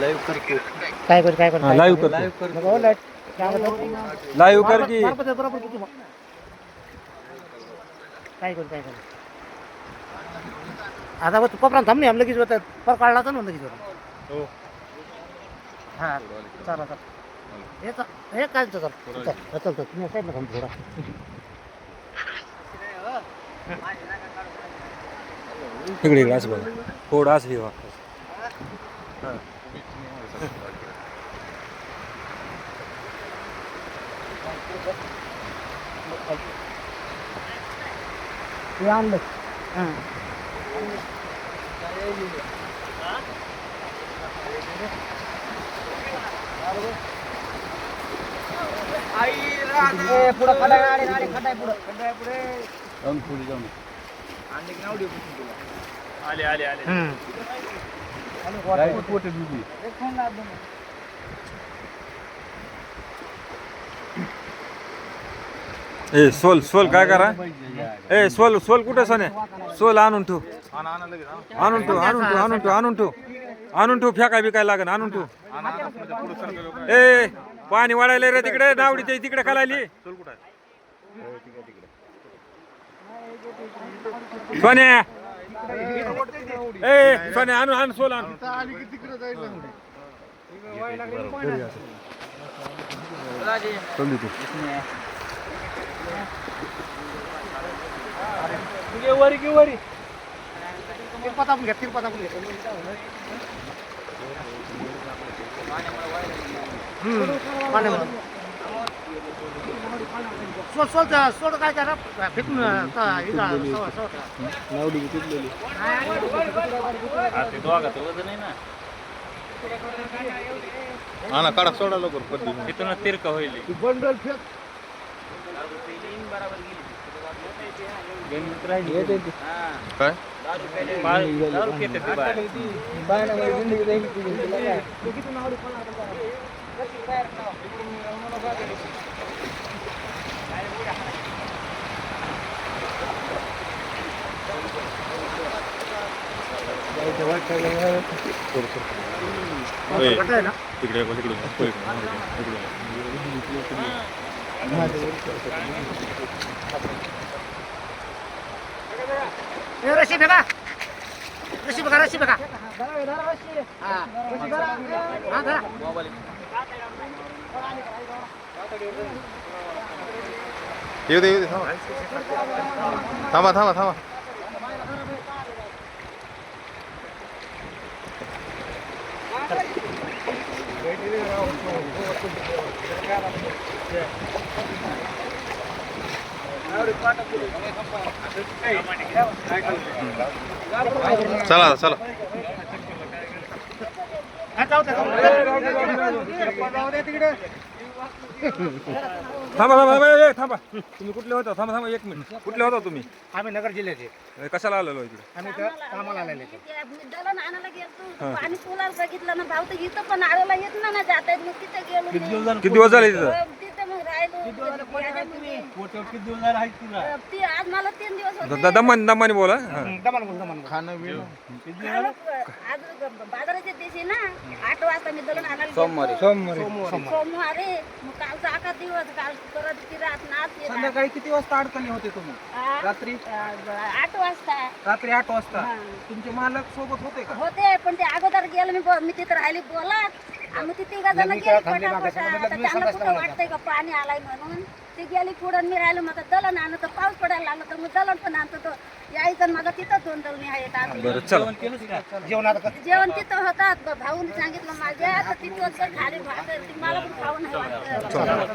Live करतो काय कर काय कर हा. लाईव्ह करतो? लाईव्ह कर की. बरोबर किती मग? काय करू? काय करू आता बघ तू कोपरा थांब नाही आमलं की होतं पर काढला तर म्हणलं की होतं हो. हा चला चल. हे हे काय चल चल चल चल चल तुम्ही साईडला थांब थोडा. इकडे इकडे असं बघा. थोडं असं हे व्हा. हे. आणलं हां पुढं आहे, गाडी खड्डा आहे पुढं आहे पुढे जाऊन पुढे जाऊन ए सोल सोल काय करा? ए सोल सोल कुठे सोने? सोल आणून ठेव. आणून ठेव आणून ठेव आणून ठेव आणून ठेव. आणून ठेव फेकाय बिकाय लागेल आणून ठेव. ए पाणी वाढायला रे तिकडे नावडीच्या तिकडे खालायली. सोन्या ए सोन्या आणून आण सोल आण चल तू तिरपत आपण घ्या तिरपत आपण घ्या पाण्यामुळं. सोड सोड सोड काय करा? फेकून. नावडी किती हा ना. काढा सोडा लवकर पडली तिथून तिरक होईल बंडल फेक. काय? बाहेर. ए, कटं आहे ना तिकडे बघ, तिकडे बघ, रशी फेका रशी बघा. रशी बघा. येऊ दे येऊ दे थांबा. थांबा थांबा थांबा. चला चला. तिकडे थांबा थांबा थांबा ए, थांबा. तुम्ही कुठले होता? थांबा थांबा एक मिनिट. कुठले होता तुम्ही? आम्ही नगर जिल्ह्याचे. ए, कशाला आलेलो इकडे? आम्ही कामाला आलेले मी दळण आणायला गेलतो. पाणी सोलायला बघितलं ना भाऊ तर इथं पण आळायला येत ना ना जाता येत मग तिथं गेलो. किती दिवस झाले तिथं? ती आज मला तीन दिवस द- होते. द- दमान दमानी बोला. हा. दमान बोल दमान बोल. खाणं बिणं. झालं, आज ग- बाजाराच्या दिवशी ना आठ वाजता मी दळण आणायला गेलतो. सोमवारी. सोमवारी. मग कालचा दिवस काल परत ती रात नाच येत संध्याकाळी किती वाजता अडकले होते तुम्ही आ- रात्री? आ- आठ वाजता. रात्री आठ वाजता. हा. तुमचे मालक सोबत होते का? होते पण ते अगोदर गेलं मी ब- मी तिथं राहिली बोलत. आणि ती तिघा जण गेली पटापट. आता त्यांना कुठं वाटतंय का पाणी आलाय म्हणून? ती गेली पुढं मी राहिलो मग दलन आणलं तर पाऊस पडायला लागला तर मग दलन पण आणतो तो यायचं माझा तिथं दोन दलनी आहेत. बरं चला. जेवण आता कर. जेवण तिथं होतात. भाऊन सांगितलं माझ्या तर तिथं खाली भाकर ती मला पण खाऊ नाही वाटत.